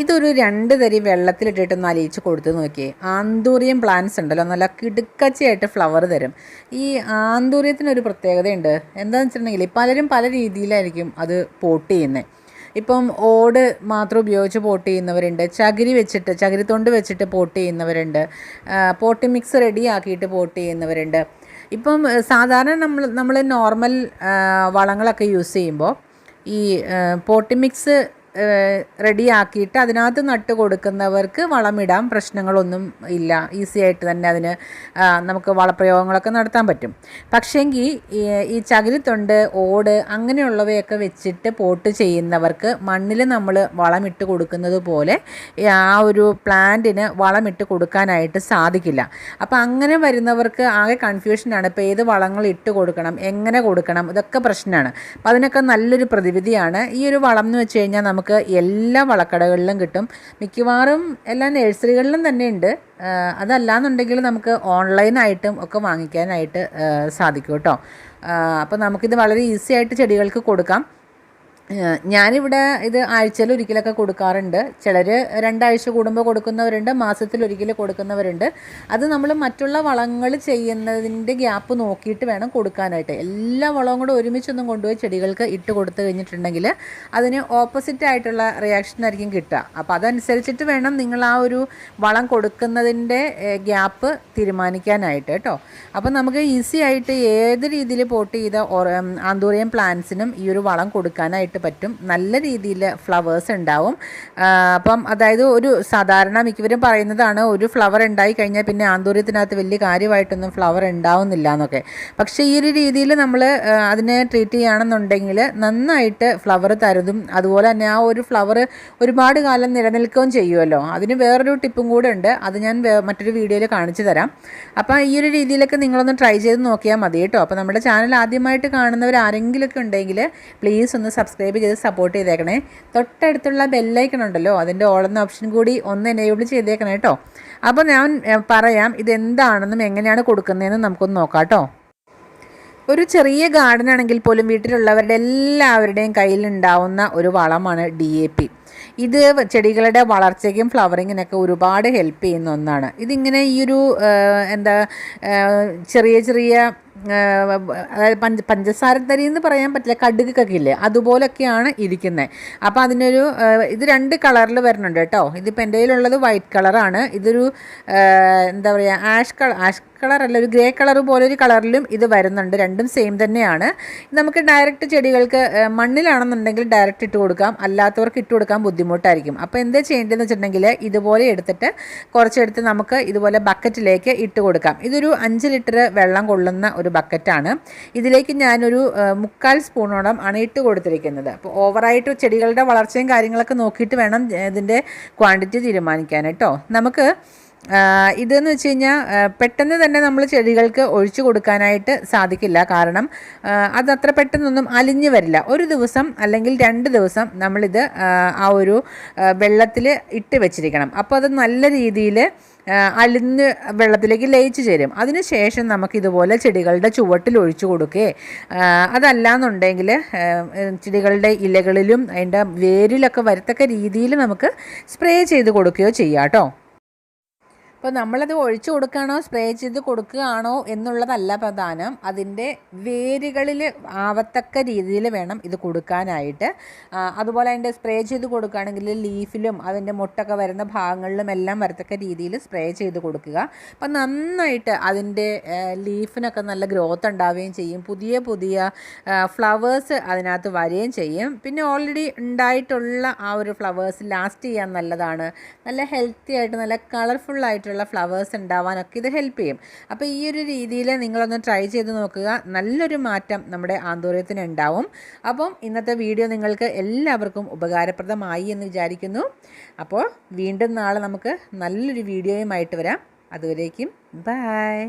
ഇതൊരു രണ്ട് തരി വെള്ളത്തിലിട്ടിട്ട് ഒന്ന് അലിയിച്ച് കൊടുത്ത് നോക്കിയേ. ആന്തൂറിയം പ്ലാന്റ്സ് ഉണ്ടല്ലോ നല്ല കിടുക്കച്ചയായിട്ട് ഫ്ലവർ തരും. ഈ ആന്തൂറിയത്തിനൊരു പ്രത്യേകതയുണ്ട്. എന്താണെന്ന് വെച്ചിട്ടുണ്ടെങ്കിൽ പലരും പല രീതിയിലായിരിക്കും അത് പോട്ട് ചെയ്യുന്നത് ഇപ്പം ഓട് മാത്രം ഉപയോഗിച്ച് പോട്ട് ചെയ്യുന്നവരുണ്ട് ചകിരി വെച്ചിട്ട് ചകിരിത്തൊണ്ട് വെച്ചിട്ട് പോട്ട് ചെയ്യുന്നവരുണ്ട് പോട്ടി മിക്സ് റെഡിയാക്കിയിട്ട് പോട്ട് ചെയ്യുന്നവരുണ്ട്. ഇപ്പം സാധാരണ നമ്മൾ നമ്മൾ നോർമൽ വളങ്ങളൊക്കെ യൂസ് ചെയ്യുമ്പോൾ ഈ പോട്ടി മിക്സ് റെഡിയാക്കിയിട്ട് അതിനകത്ത് നട്ട് കൊടുക്കുന്നവർക്ക് വളമിടാൻ പ്രശ്നങ്ങളൊന്നും ഇല്ല. ഈസി ആയിട്ട് തന്നെ അതിന് നമുക്ക് വളപ്രയോഗങ്ങളൊക്കെ നടത്താൻ പറ്റും. പക്ഷേങ്കിൽ ഈ ചകിരിത്തൊണ്ട് ഓട് അങ്ങനെയുള്ളവയൊക്കെ വെച്ചിട്ട് പോട്ട് ചെയ്യുന്നവർക്ക് മണ്ണിൽ നമ്മൾ വളമിട്ട് കൊടുക്കുന്നത് പോലെ ആ ഒരു പ്ലാന്റിന് വളമിട്ട് കൊടുക്കാനായിട്ട് സാധിക്കില്ല. അപ്പോൾ അങ്ങനെ വരുന്നവർക്ക് ആകെ കൺഫ്യൂഷനാണ്. ഇപ്പോൾ ഏത് വളങ്ങൾ ഇട്ട് കൊടുക്കണം എങ്ങനെ കൊടുക്കണം ഇതൊക്കെ പ്രശ്നമാണ് അപ്പോൾ അതിനൊക്കെ നല്ലൊരു പ്രതിവിധിയാണ്. ഈ ഒരു വളം എന്ന് വെച്ച് കഴിഞ്ഞാൽ നമുക്ക് നമുക്ക് എല്ലാ വളക്കടകളിലും കിട്ടും. മിക്കവാറും എല്ലാ നഴ്സറികളിലും തന്നെ ഉണ്ട്. അതല്ലാന്നുണ്ടെങ്കിൽ നമുക്ക് ഓൺലൈനായിട്ടും ഒക്കെ വാങ്ങിക്കാനായിട്ട് സാധിക്കും കേട്ടോ. അപ്പോൾ നമുക്കിത് വളരെ ഈസി ആയിട്ട് ചെടികൾക്ക് കൊടുക്കാം. ഞാനിവിടെ ഇത് ആഴ്ചയിൽ ഒരിക്കലൊക്കെ കൊടുക്കാറുണ്ട്. ചിലർ രണ്ടാഴ്ച കൂടുമ്പോൾ കൊടുക്കുന്നവരുണ്ട് മാസത്തിൽ ഒരിക്കൽ കൊടുക്കുന്നവരുണ്ട്. അത് നമ്മൾ മറ്റുള്ള വളങ്ങൾ ചെയ്യുന്നതിന്റെ ഗ്യാപ്പ് നോക്കിയിട്ട് വേണം കൊടുക്കാനായിട്ട്. എല്ലാ വളവും കൂടെ ഒരുമിച്ചൊന്നും കൊണ്ടുപോയി ചെടികൾക്ക് ഇട്ട് കൊടുത്തു കഴിഞ്ഞിട്ടുണ്ടെങ്കിൽ അതിന് ഓപ്പോസിറ്റ് ആയിട്ടുള്ള റിയാക്ഷൻ ആയിരിക്കും കിട്ടുക. അപ്പോൾ അതനുസരിച്ചിട്ട് വേണം നിങ്ങൾ ആ ഒരു വളം കൊടുക്കുന്നതിന്റെ ഗ്യാപ്പ് തീരുമാനിക്കാനായിട്ട് കേട്ടോ. അപ്പോൾ നമുക്ക് ഈസി ആയിട്ട് ഏത് രീതിയിൽ പോട്ട് ചെയ്ത ആന്തൂറിയം പ്ലാന്റ്സിനും ഈ ഒരു വളം കൊടുക്കാനായിട്ട് ആയിട്ട് പറ്റും. നല്ല രീതിയിൽ ഫ്ലവേഴ്സ് ഉണ്ടാവും. അപ്പം അതായത് ഒരു സാധാരണ മിക്കവരും പറയുന്നതാണ് ഒരു ഫ്ലവർ ഉണ്ടായി കഴിഞ്ഞാൽ പിന്നെ ആന്തൂര്യത്തിനകത്ത് വലിയ കാര്യമായിട്ടൊന്നും ഫ്ലവർ ഉണ്ടാവുന്നില്ല എന്നൊക്കെ. പക്ഷേ ഈ ഒരു രീതിയിൽ നമ്മൾ അതിനെ ട്രീറ്റ് ചെയ്യുകയാണെന്നുണ്ടെങ്കിൽ നന്നായിട്ട് ഫ്ലവർ തരുതും അതുപോലെ തന്നെ ആ ഒരു ഫ്ലവർ ഒരുപാട് കാലം നിലനിൽക്കുകയും ചെയ്യുമല്ലോ. അതിന് വേറൊരു ടിപ്പും കൂടെ ഉണ്ട്. അത് ഞാൻ മറ്റൊരു വീഡിയോയിൽ കാണിച്ചു തരാം. അപ്പോൾ ഈ ഒരു രീതിയിലൊക്കെ നിങ്ങളൊന്ന് ട്രൈ ചെയ്ത് നോക്കിയാൽ മതി കേട്ടോ. അപ്പോൾ നമ്മുടെ ചാനൽ ആദ്യമായിട്ട് കാണുന്നവർ ആരെങ്കിലുമൊക്കെ ഉണ്ടെങ്കിൽ പ്ലീസ് ഒന്ന് സബ്സ്ക്രൈബ് സബ്സ്ക്രൈബ് ചെയ്ത് സപ്പോർട്ട് ചെയ്തേക്കണേ. തൊട്ടടുത്തുള്ള ബെല്ലൈക്കൺ ഉണ്ടല്ലോ അതിന്റെ ഓളെന്ന ഓപ്ഷൻ കൂടി ഒന്ന് എനേബിൾ ചെയ്തേക്കണേ കേട്ടോ അപ്പോൾ ഞാൻ പറയാം ഇതെന്താണെന്നും എങ്ങനെയാണ് കൊടുക്കുന്നതെന്നും നമുക്കൊന്ന് നോക്കാം കേട്ടോ ഒരു ചെറിയ ഗാർഡൻ ആണെങ്കിൽ പോലും വീട്ടിലുള്ളവരുടെ എല്ലാവരുടെയും കയ്യിലുണ്ടാവുന്ന ഒരു വളമാണ് ഡി എ പി ഇത് ചെടികളുടെ വളർച്ചയ്ക്കും ഫ്ലവറിങ്ങിനൊക്കെ ഒരുപാട് ഹെൽപ്പ് ചെയ്യുന്ന ഒന്നാണ്. ഇതിങ്ങനെ ഈ ഒരു എന്താ ചെറിയ ചെറിയ അതായത് പഞ്ച പഞ്ചസാര തരി എന്ന് പറയാൻ പറ്റില്ല കടുകൊക്കെ ഇല്ലേ അതുപോലൊക്കെയാണ് ഇരിക്കുന്നത് അപ്പോൾ അതിനൊരു ഇത് രണ്ട് കളറിൽ വരുന്നുണ്ട് കേട്ടോ. ഇതിപ്പോൾ എന്റെ കയ്യിലുള്ളത് വൈറ്റ് കളറാണ് ഇതൊരു എന്താ പറയുക ആഷ് കളർ ആഷ് കളറല്ല ഒരു ഗ്രേ കളർ പോലെ ഒരു കളറിലും ഇത് വരുന്നുണ്ട്. രണ്ടും സെയിം തന്നെയാണ്. നമുക്ക് ഡയറക്റ്റ് ചെടികൾക്ക് മണ്ണിലാണെന്നുണ്ടെങ്കിൽ ഡയറക്റ്റ് ഇട്ട് കൊടുക്കാം. അല്ലാത്തവർക്ക് ഇട്ട് കൊടുക്കാൻ ബുദ്ധിമുട്ടായിരിക്കും. അപ്പോൾ എന്താ ചെയ്യേണ്ടതെന്ന് വെച്ചിട്ടുണ്ടെങ്കിൽ ഇതുപോലെ എടുത്തിട്ട് കുറച്ചെടുത്ത് നമുക്ക് ഇതുപോലെ ബക്കറ്റിലേക്ക് ഇട്ട് കൊടുക്കാം. ഇതൊരു അഞ്ച് ലിറ്റർ വെള്ളം കൊള്ളുന്ന ഒരു ബക്കറ്റാണ്. ഇതിലേക്ക് ഞാനൊരു മുക്കാൽ സ്പൂണോളം ആണ് ഇട്ട് കൊടുത്തിരിക്കുന്നത്. അപ്പോൾ ഓവറായിട്ട് ചെടികളുടെ വളർച്ചയും കാര്യങ്ങളൊക്കെ നോക്കിയിട്ട് വേണം ഇതിന്റെ ക്വാണ്ടിറ്റി തീരുമാനിക്കാൻ കേട്ടോ നമുക്ക് ഇതെന്ന് വെച്ച് കഴിഞ്ഞാൽ പെട്ടെന്ന് തന്നെ നമ്മൾ ചെടികൾക്ക് ഒഴിച്ചു കൊടുക്കാനായിട്ട് സാധിക്കില്ല. കാരണം അത് അത്ര പെട്ടെന്നൊന്നും അലിഞ്ഞു വരില്ല. ഒരു ദിവസം അല്ലെങ്കിൽ രണ്ട് ദിവസം നമ്മളിത് ആ ഒരു വെള്ളത്തിൽ ഇട്ട് വെച്ചിരിക്കണം. അപ്പോൾ അത് നല്ല രീതിയിൽ അലിഞ്ഞ് വെള്ളത്തിലേക്ക് ലയിച്ചു ചേരും. അതിനുശേഷം നമുക്കിതുപോലെ ചെടികളുടെ ചുവട്ടിൽ ഒഴിച്ചു കൊടുക്കേ. അതല്ലാന്നുണ്ടെങ്കിൽ ചെടികളുടെ ഇലകളിലും അതിന്റെ വേരിലൊക്കെ വരത്തക്ക രീതിയിൽ നമുക്ക് സ്പ്രേ ചെയ്ത് കൊടുക്കുകയോ ചെയ്യാം കേട്ടോ. അപ്പോൾ നമ്മളത് ഒഴിച്ചു കൊടുക്കുകയാണോ സ്പ്രേ ചെയ്ത് കൊടുക്കുകയാണോ എന്നുള്ളതല്ല പ്രധാനം. അതിന്റെ വേരുകളിൽ ആവത്തക്ക രീതിയിൽ വേണം ഇത് കൊടുക്കാനായിട്ട്. അതുപോലെ അതിന്റെ സ്പ്രേ ചെയ്ത് കൊടുക്കുകയാണെങ്കിൽ ലീഫിലും അതിന്റെ മുട്ടൊക്കെ വരുന്ന ഭാഗങ്ങളിലും എല്ലാം വരത്തക്ക രീതിയിൽ സ്പ്രേ ചെയ്ത് കൊടുക്കുക. അപ്പം നന്നായിട്ട് അതിന്റെ ലീഫിനൊക്കെ നല്ല ഗ്രോത്ത് ഉണ്ടാവുകയും ചെയ്യും. പുതിയ പുതിയ ഫ്ലവേഴ്സ് അതിനകത്ത് വരികയും ചെയ്യും. പിന്നെ ഓൾറെഡി ഉണ്ടായിട്ടുള്ള ആ ഒരു ഫ്ലവേഴ്സ് ലാസ്റ്റ് ചെയ്യാൻ നല്ലതാണ്. നല്ല ഹെൽത്തി ആയിട്ട് നല്ല കളർഫുള്ളായിട്ട് ആയിട്ടുള്ള ഫ്ലവേഴ്സ് ഉണ്ടാവാനൊക്കെ ഇത് ഹെൽപ്പ് ചെയ്യും. അപ്പോൾ ഈ ഒരു രീതിയിൽ നിങ്ങളൊന്ന് ട്രൈ ചെയ്ത് നോക്കുക. നല്ലൊരു മാറ്റം നമ്മുടെ ആന്തോര്യത്തിന് ഉണ്ടാവും. അപ്പം ഇന്നത്തെ വീഡിയോ നിങ്ങൾക്ക് എല്ലാവർക്കും ഉപകാരപ്രദമായി എന്ന് വിചാരിക്കുന്നു. അപ്പോൾ വീണ്ടും നാളെ നമുക്ക് നല്ലൊരു വീഡിയോയുമായിട്ട് വരാം. അതുവരേക്കും ബായ്